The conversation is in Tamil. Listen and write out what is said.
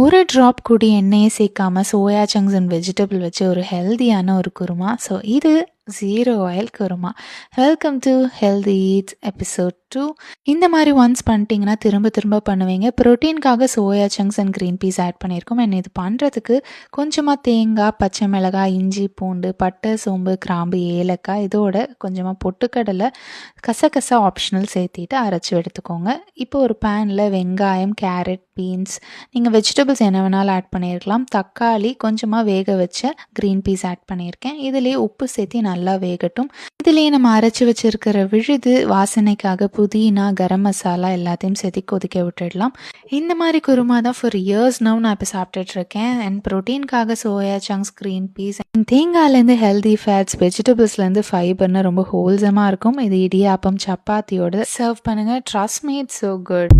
ஒரு ட்ராப் கூடி எண்ணெயே சேர்க்காம சோயா சங்க்ஸ் அண்ட் வெஜிடபிள் வச்சு ஒரு ஹெல்தியான ஒரு குருமா. ஸோ இது zero oil kurma. Welcome to healthy eats episode two இந்த மாதிரி ஒன்ஸ் பண்ணிட்டீங்கன்னா திரும்ப திரும்ப பண்ணுவீங்க. ப்ரோட்டீனுக்காக soya chunks and green peas add பண்ணியிருக்கோம். அண்ட் இது பண்ணுறதுக்கு கொஞ்சமாக தேங்காய் பச்சை மிளகாய் இஞ்சி பூண்டு பட்டை சோம்பு கிராம்பு ஏலக்காய் இதோட கொஞ்சமாக பொட்டுக்கடலை கசகசா ஆப்ஷனல் சேர்த்திட்டு அரைச்சி எடுத்துக்கோங்க. இப்போ ஒரு பேனில் வெங்காயம் கேரட் பீன்ஸ் நீங்கள் வெஜிடபிள்ஸ் என்ன வேணாலும் ஆட் பண்ணியிருக்கலாம். தக்காளி கொஞ்சமாக வேக வச்ச க்ரீன் பீஸ் ஆட் பண்ணியிருக்கேன். இதுலேயே உப்பு சேர்த்து நல்லா வேகட்டும். இதுலேயே நம்ம அரைச்சி வச்சிருக்கிற விழுது வாசனைக்காக புதினா கரம் மசாலா எல்லாத்தையும் சேர்த்து கொதிக்க விட்டுடலாம். இந்த மாதிரி குருமா தான் ஃபார் இயர்ஸ் நவ் நான் இப்போ சாப்பிட்டுட்ருக்கேன் and ப்ரோட்டீனுக்காக soya chunks green peas and தேங்காயிலேருந்து healthy fats வெஜிடபிள்ஸ்லேருந்து ஃபைபர்னு ரொம்ப ஹோல்சமாக இருக்கும். இது இடியாப்பம் சப்பாத்தியோட சர்வ் பண்ணுங்கள் ட்ரஸ்ட் மேட் ஸோ குட்